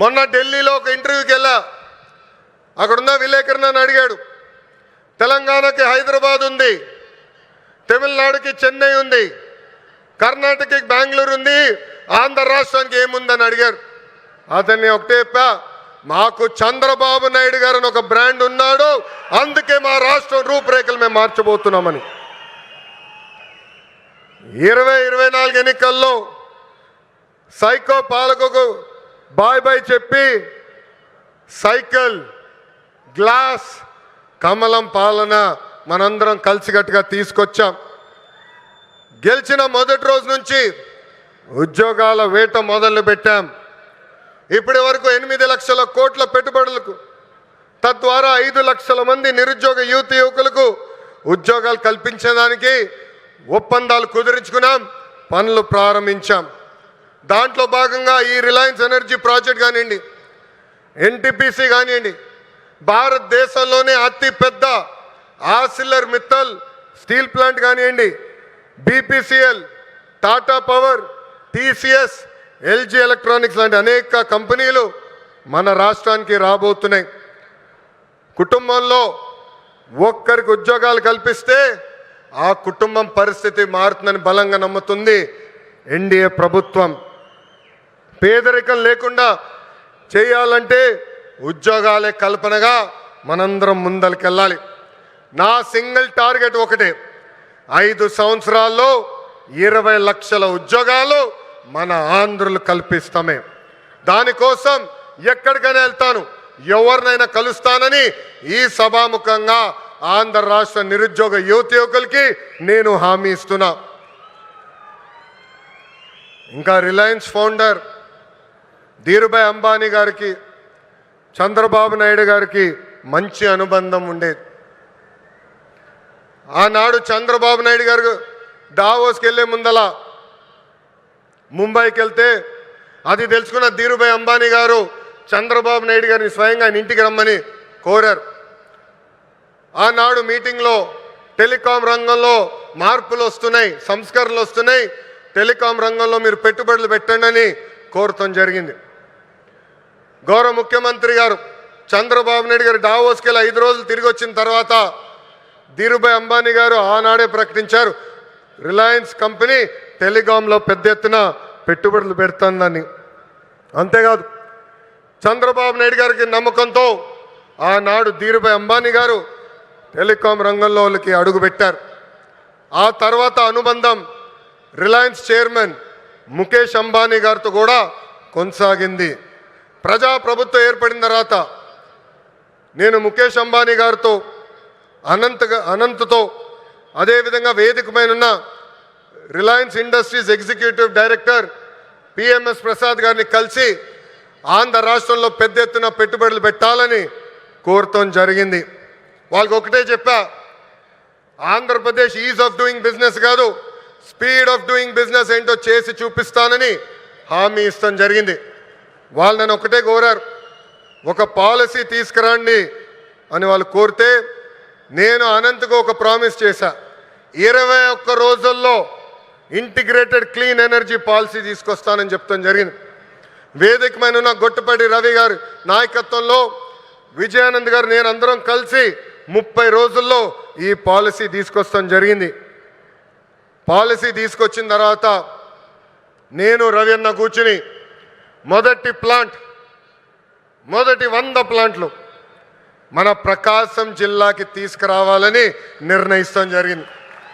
మొన్న ఢిల్లీలో ఒక ఇంటర్వ్యూకి వెళ్ళా. అక్కడున్న విలేకరుని నన్ను అడిగాడు తెలంగాణకి హైదరాబాద్ ఉంది తమిళనాడుకి చెన్నై ఉంది కర్ణాటకకి బెంగళూరు ఉంది ఆంధ్ర రాష్ట్రానికి ఏముందని అడిగారు. అతన్ని ఒకటే చెప్పా మాకు చంద్రబాబు నాయుడు గారు అని ఒక బ్రాండ్ ఉన్నాడు అందుకే మా రాష్ట్రం రూపురేఖలు మేము మార్చబోతున్నామని. ఇరవై ఇరవై నాలుగు ఎన్నికల్లో సైకో పాలకుకు బాయ్ బాయ్ చెప్పి సైకిల్ గ్లాస్ కమలం పాలన మనందరం కలిసికట్టుగా తీసుకొచ్చాం. గెలిచిన మొదటి రోజు నుంచి ఉద్యోగాల వేట మొదలు పెట్టాం. ఇప్పటి వరకు ఎనిమిది లక్షల కోట్ల పెట్టుబడులకు తద్వారా ఐదు లక్షల మంది నిరుద్యోగ యువత యువకులకు ఉద్యోగాలు కల్పించడానికి ఒప్పందాలు కుదిరించుకున్నాం పనులు ప్రారంభించాం. దాంట్లో భాగంగా ఈ రిలయన్స్ ఎనర్జీ ప్రాజెక్ట్ కానివ్వండి ఎన్టీపీసీ కానివ్వండి భారతదేశంలోనే అతిపెద్ద ఆసిల్లర్ మిత్తల్ స్టీల్ ప్లాంట్ కానివ్వండి BPCL Tata power TCS LG electronics లాంటి అనేక కంపెనీలు మన రాష్ట్రానికి రాబోతున్నాయి. కుటుంబంలో ఒక్కరికి ఉద్యోగాలు కల్పిస్తే ఆ కుటుంబం పరిస్థితి మారుతుందని బలంగా నమ్ముతుంది ఎన్డీఏ ప్రభుత్వం. పేదరికం లేకుండా చేయాలంటే ఉద్యోగాలే కల్పనగా మనందరం ముందరికెళ్ళాలి. నా సింగిల్ టార్గెట్ ఒకటే. ఐదు సంవత్సరాల్లో ఇరవై లక్షల ఉద్యోగాలు మన ఆంధ్రులు కల్పిస్తామే. దానికోసం ఎక్కడికైనా వెళ్తాను. ఎవరినైనా కలుస్తానని ఈ సభాముఖంగా ఆంధ్ర రాష్ట్ర నిరుద్యోగ యువత యువకులకి నేను హామీ ఇస్తున్నా. ఇంకా రిలయన్స్ ఫౌండర్ ధీరుభాయ్ అంబానీ గారికి చంద్రబాబు నాయుడు గారికి మంచి అనుబంధం ఉండేది. ఆనాడు చంద్రబాబు నాయుడు గారు దావోస్కి వెళ్ళే ముందల ముంబైకి వెళ్తే అది తెలుసుకున్న ధీరుభాయ్ అంబానీ గారు చంద్రబాబు నాయుడు గారిని స్వయంగా ఆయన ఇంటికి రమ్మని కోరారు. ఆనాడు మీటింగ్లో టెలికాం రంగంలో మార్పులు వస్తున్నాయి సంస్కరణలు వస్తున్నాయి టెలికాం రంగంలో మీరు పెట్టుబడులు పెట్టండి అని కోరటం జరిగింది. గౌరవ ముఖ్యమంత్రి గారు చంద్రబాబు నాయుడు గారు డావోస్కి వెళ్ళి ఐదు రోజులు తిరిగి వచ్చిన తర్వాత ధీరుభాయ్ అంబానీ గారు ఆనాడే ప్రకటించారు రిలయన్స్ కంపెనీ టెలికాంలో పెద్ద ఎత్తున పెట్టుబడులు పెడుతుందని. అంతేకాదు చంద్రబాబు నాయుడు గారికి నమ్మకంతో ఆనాడు ధీరుభాయ్ అంబానీ గారు టెలికాం రంగంలో వాళ్ళకి అడుగుపెట్టారు ఆ తర్వాత అనుబంధం రిలయన్స్ చైర్మన్ ముఖేష్ అంబానీ గారితో కూడా కొనసాగింది. ప్రజాప్రభుత్వం ఏర్పడిన తర్వాత నేను ముఖేష్ అంబానీ గారితో అనంత్ అనంత్తో అదేవిధంగా వేదిక పైన ఉన్న Reliance industries executive director PMS Prasad గారిని కలిసి ఆంధ్ర రాష్ట్రంలో పెద్ద ఎత్తున పెట్టుబడులు పెట్టాలని కోరటం జరిగింది. వాళ్ళకి ఒకటే చెప్పా Andhra Pradesh is of doing business కాదు స్పీడ్ ఆఫ్ డూయింగ్ బిజినెస్ ఏంటో చేసి చూపిస్తానని హామీ ఇస్తాం జరిగింది. వాళ్ళు నన్ను ఒకటే కోరారు. ఒక పాలసీ తీసుకురండి అని వాళ్ళు కోరితే నేను అనంతకు ఒక ప్రామిస్ చేశా. ఇరవై ఒక్క రోజుల్లో ఇంటిగ్రేటెడ్ క్లీన్ ఎనర్జీ పాలసీ తీసుకొస్తానని చెప్తాం జరిగింది. వేదికమైన ఉన్న గొట్టుపడి రవి గారి నాయకత్వంలో విజయానంద్ గారు నేను అందరం కలిసి ముప్పై రోజుల్లో ఈ పాలసీ తీసుకొస్తాం జరిగింది. పాలసీ తీసుకొచ్చిన తర్వాత నేను రవి అన్న కూర్చుని మొదటి ప్లాంట్ మొదటి వంద ప్లాంట్లు మన ప్రకాశం జిల్లాకి తీసుకురావాలని నిర్ణయిస్తాం జరిగింది.